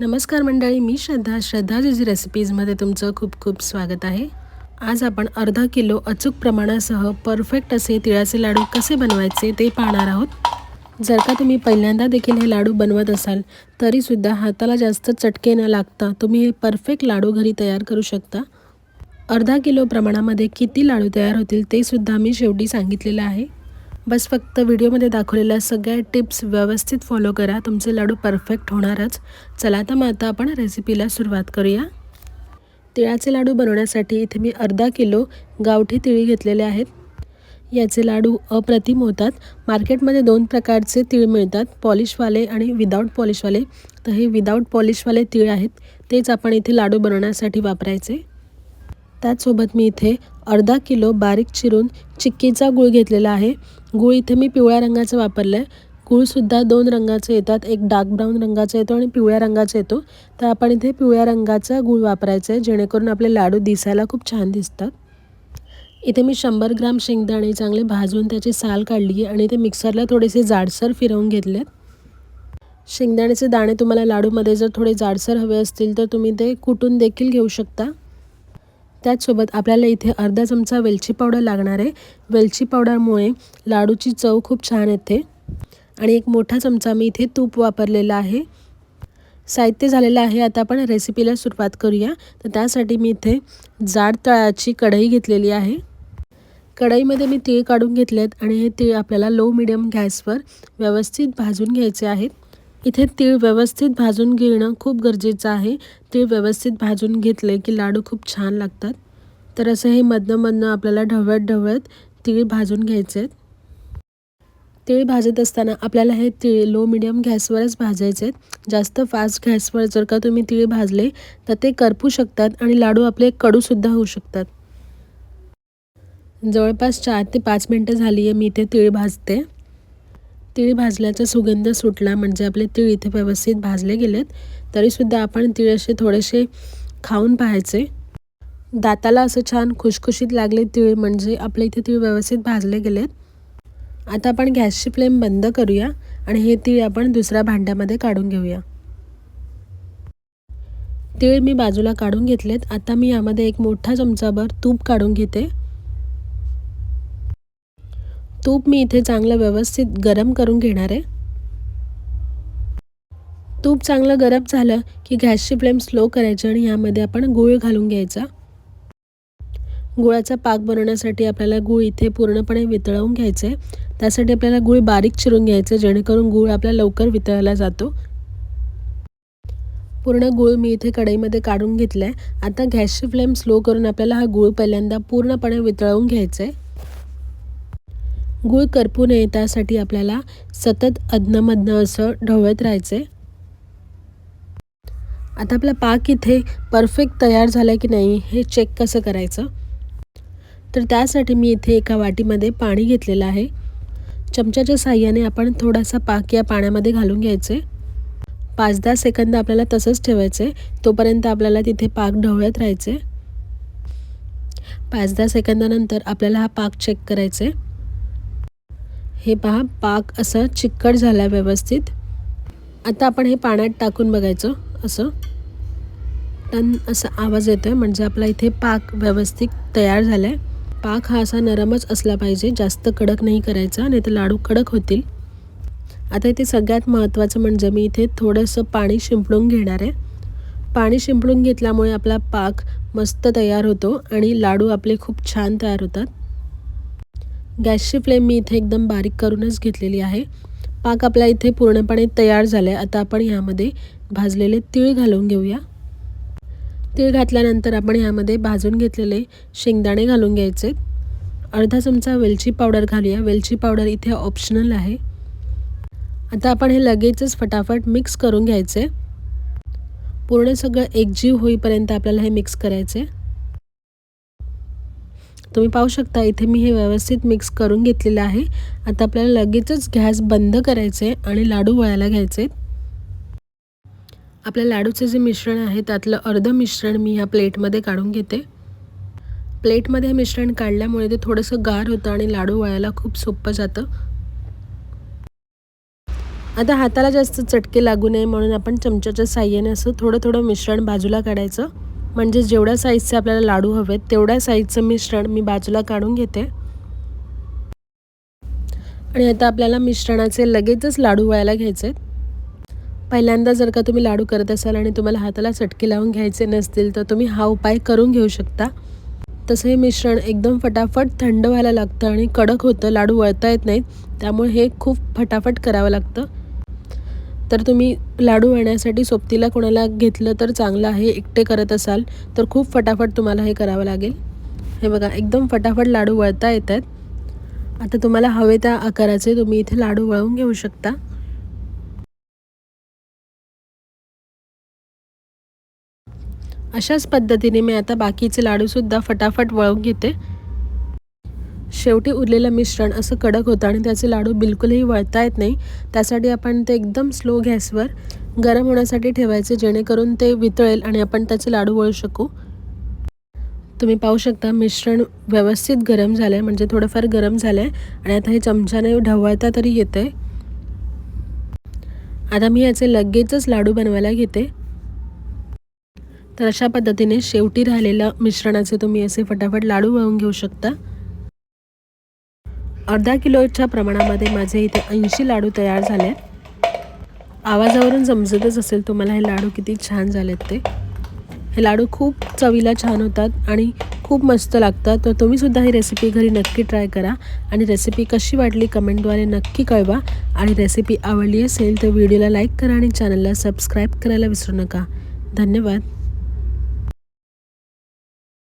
नमस्कार मंडळी मी श्रद्धा श्रद्धा जिजी रेसिपीजमध्ये तुमचं खूप खूप स्वागत आहे. आज आपण अर्धा किलो अचूक प्रमाणासह परफेक्ट असे तिळाचे लाडू कसे बनवायचे ते पाहणार आहोत. जर का तुम्ही पहिल्यांदा देखील हे लाडू बनवत असाल तरीसुद्धा हाताला जास्त चटके न लागता तुम्ही हे परफेक्ट लाडू घरी तयार करू शकता. अर्धा किलो प्रमाणामध्ये किती लाडू तयार होतील ते सुद्धा मी शेवटी सांगितलेलं आहे. बस फक्त व्हिडिओमध्ये दाखवलेल्या सगळ्या टिप्स व्यवस्थित फॉलो करा. तुमचे लाडू परफेक्ट होणारच. चला तर मग आता आपण रेसिपीला सुरुवात करूया. तिळाचे लाडू बनवण्यासाठी इथे मी अर्धा किलो गावठी तिळी घेतलेले आहेत. याचे लाडू अप्रतिम होतात. मार्केटमध्ये दोन प्रकारचे तीळ मिळतात पॉलिशवाले आणि विदाऊट पॉलिशवाले तर हे विदाऊट पॉलिशवाले तीळ आहेत. तेच आपण इथे लाडू बनवण्यासाठी वापरायचे. त्याचसोबत मी इथे अर्धा किलो बारीक चिरून चिक्कीचा गूळ घेतलेला आहे. गूळ इथे मी पिवळ्या रंगाचा वापरला आहे गूळसुद्धा दोन रंगाचे येतात. एक डार्क ब्राऊन रंगाचा येतो आणि पिवळ्या रंगाचा येतो. तर आपण इथे पिवळ्या रंगाचा गूळ वापरायचा आहे जेणेकरून आपले लाडू दिसायला खूप छान दिसतात. इथे मी शंभर ग्राम शेंगदाणे चांगले भाजून त्याची साल काढली आहे आणि ते मिक्सरला थोडेसे जाडसर फिरवून घेतलेत. शेंगदाण्याचे दाणे तुम्हाला लाडूमध्ये जर थोडे जाडसर हवे असतील तर तुम्ही ते कुटून देखील घेऊ शकता. त्याचसोबत आपल्याला इथे अर्धा चमचा वेलची पावडर लागणार आहे. वेलची पावडरमुळे लाडूची चव खूप छान येते. आणि एक मोठा चमचा मी इथे तूप वापरलेला आहे. साहित्य झालेलं आहे. आता आपण रेसिपीला सुरुवात करूया. तर त्यासाठी मी इथे जाड तळाची कढई घेतलेली आहे. कढईमध्ये मी तीळ काढून घेतलेत आणि हे तीळ आपल्याला लो मिडियम गॅसवर व्यवस्थित भाजून घ्यायचे आहेत. इथे तीळ व्यवस्थित भाजून घेणं खूप गरजेचं आहे. तीळ व्यवस्थित भाजून घेतले की लाडू खूप छान लागतात. तर असं हे मधनं मधनं आपल्याला ढवळत ढवळत तीळ भाजून घ्यायचे. आहेत तीळ भाजत असताना आपल्याला हे तीळ लो मिडियम गॅसवरच भाजायचे. आहेत जास्त फास्ट गॅसवर जर का तुम्ही तीळ भाजले तर ते करपू शकतात आणि लाडू आपले कडूसुद्धा होऊ शकतात. जवळपास चार ते पाच मिनटं झाली आहे मी इथे तीळ भाजते. तिळ भाजल्याचा सुगंध सुटला म्हणजे आपले तिळ इथे व्यवस्थित भाजले गेलेत तरीसुद्धा आपण तिळ असे थोडेसे खाऊन पाहायचे. दाताला असं छान खुशखुशीत लागले तिळ म्हणजे आपले इथे तिळ व्यवस्थित भाजले गेलेत. आता आपण गॅसची फ्लेम बंद करूया आणि हे तिळ आपण दुसऱ्या भांड्यामध्ये काढून घेऊया. तिळ मी बाजूला काढून घेतलेत. आता मी यामध्ये एक मोठा चमचाभर तूप काढून घेते. तूप मी इथे चांगलं व्यवस्थित गरम करून घेणार आहे. तूप चांगलं गरम झालं की गॅसची फ्लेम स्लो करायची आणि यामध्ये आपण गूळ घालून घ्यायचा. गुळाचा पाक बनवण्यासाठी आपल्याला गूळ इथे पूर्णपणे वितळवून घ्यायचं आहे त्यासाठी आपल्याला गूळ बारीक चिरून घ्यायचं जेणेकरून गूळ आपला लवकर वितळला जातो. पूर्ण गूळ मी इथे कढईमध्ये काढून घेतला आहे आता गॅसची फ्लेम स्लो करून आपल्याला हा गूळ पहिल्यांदा पूर्णपणे वितळवून घ्यायचा आहे गूळ करपू नये त्यासाठी आपल्याला सतत अधनमधनं असं ढवळत राहायचं आहे आता आपला पाक इथे परफेक्ट तयार झाला की नाही हे चेक कसं करायचं? तर त्यासाठी मी इथे एका वाटीमध्ये पाणी घेतलेलं आहे. चमच्याच्या साह्याने आपण थोडासा पाक या पाण्यामध्ये घालून घ्यायचे पाच दहा सेकंद आपल्याला तसंच ठेवायचे तोपर्यंत आपल्याला तिथे पाक ढवळत राहायचे पाच दहा सेकंदानंतर आपल्याला हा पाक चेक करायचे हे पहा पाक असा चिकट झाला आहे व्यवस्थित. आता आपण हे पाण्यात टाकून बघायचं असं. टन असा आवाज येतो आहे म्हणजे आपला इथे पाक व्यवस्थित तयार झाला आहे पाक हा असा नरमच असला पाहिजे जास्त कडक नाही करायचा नाही तर लाडू कडक होतील. आता इथे सगळ्यात महत्त्वाचं म्हणजे मी इथे थोडंसं पाणी शिंपडून घेणार आहे. पाणी शिंपडून घेतल्यामुळे आपला पाक मस्त तयार होतो आणि लाडू आपले खूप छान तयार होतात. गॅसची फ्लेम मी इथे एकदम बारीक करूनच घेतलेली आहे. पाक आपला इथे पूर्णपणे तयार झाला आहे आता आपण यामध्ये भाजलेले तीळ घालून घेऊया. तीळ घातल्यानंतर आपण यामध्ये भाजून घेतलेले शेंगदाणे घालून घ्यायचे. अर्धा चमचा वेलची पावडर घालूया. वेलची पावडर इथे ऑप्शनल आहे. आता आपण हे लगेचच फटाफट मिक्स करून घ्यायचे. पूर्ण सगळं एकजीव होईपर्यंत आपल्याला हे मिक्स करायचे. तुम्ही पाहू शकता इथे मी हे व्यवस्थित मिक्स करून घेतलेलं आहे. आता आपल्याला लगेचच गॅस बंद करायचे आणि लाडू वळायला घ्यायचे आपल्या लाडूचे जे मिश्रण आहे त्यातलं अर्ध मिश्रण मी ह्या प्लेटमध्ये काढून घेते. प्लेटमध्ये मिश्रण काढल्यामुळे ते थोडंसं गार होतं आणि लाडू वळायला खूप सोपं जातं. आता हाताला जास्त चटके लागू नये म्हणून आपण चमच्याच्या साह्याने असं थोडं थोडं मिश्रण बाजूला काढायचं. म्हणजे जेवढ्या साईजचे आपल्याला लाडू हवेत तेवढ्या साईजचं मिश्रण मी बाजूला काढून घेते. आणि आता आपल्याला मिश्रणाचे लगेचच लाडू वळायला घ्यायचे पहिल्यांदा जर का तुम्ही लाडू करत असाल आणि तुम्हाला हाताला चटके लावून घ्यायचे नसतील तर तुम्ही हा उपाय करून घेऊ शकता. तसं हे मिश्रण एकदम फटाफट थंड व्हायला लागतं आणि कडक होतं लाडू वळता येत नाहीत. त्यामुळे हे खूप फटाफट करावं लागतं. तर तुम्ही लाडू येण्यासाठी सोबतीला कोणाला घेतलं तर चांगलं आहे एकटे करत असाल तर खूप फटाफट तुम्हाला हे करावं लागेल. हे बघा एकदम फटाफट लाडू वळता येत आहेत आता तुम्हाला हवे त्या आकाराचे तुम्ही इथे लाडू वळवून घेऊ शकता. अशाच पद्धतीने मी आता बाकीचे लाडूसुद्धा फटाफट वळवून घेते. शेवटी उरलेलं मिश्रण असं कडक होतं आणि त्याचे लाडू बिलकुलही वळता येत नाही. त्यासाठी आपण ते एकदम स्लो गॅसवर गरम होण्यासाठी ठेवायचे जेणेकरून ते वितळेल आणि आपण त्याचे लाडू वळू शकू. तुम्ही पाहू शकता मिश्रण व्यवस्थित गरम झालं आहे म्हणजे थोडंफार गरम झालं आहे आणि आता हे चमच्याने ढवळता तरी येतं आहे आता मी याचे लगेचच लाडू बनवायला घेते. तर अशा पद्धतीने शेवटी राहिलेल्या मिश्रणाचे तुम्ही असे फटाफट लाडू वळून घेऊ शकता. अर्धा किलोच्या प्रमाणामध्ये माझे इथे ऐंशी लाडू तयार झाले. आहेत आवाजावरून समजतच असेल तुम्हाला हे लाडू किती छान झालेत ते. हे लाडू खूप चवीला छान होतात आणि खूप मस्त लागतात. तर तुम्हीसुद्धा ही रेसिपी घरी नक्की ट्राय करा आणि रेसिपी कशी वाटली कमेंटद्वारे नक्की कळवा. आणि रेसिपी आवडली असेल तर व्हिडिओला लाईक करा आणि चॅनलला सबस्क्राईब करायला विसरू नका. धन्यवाद.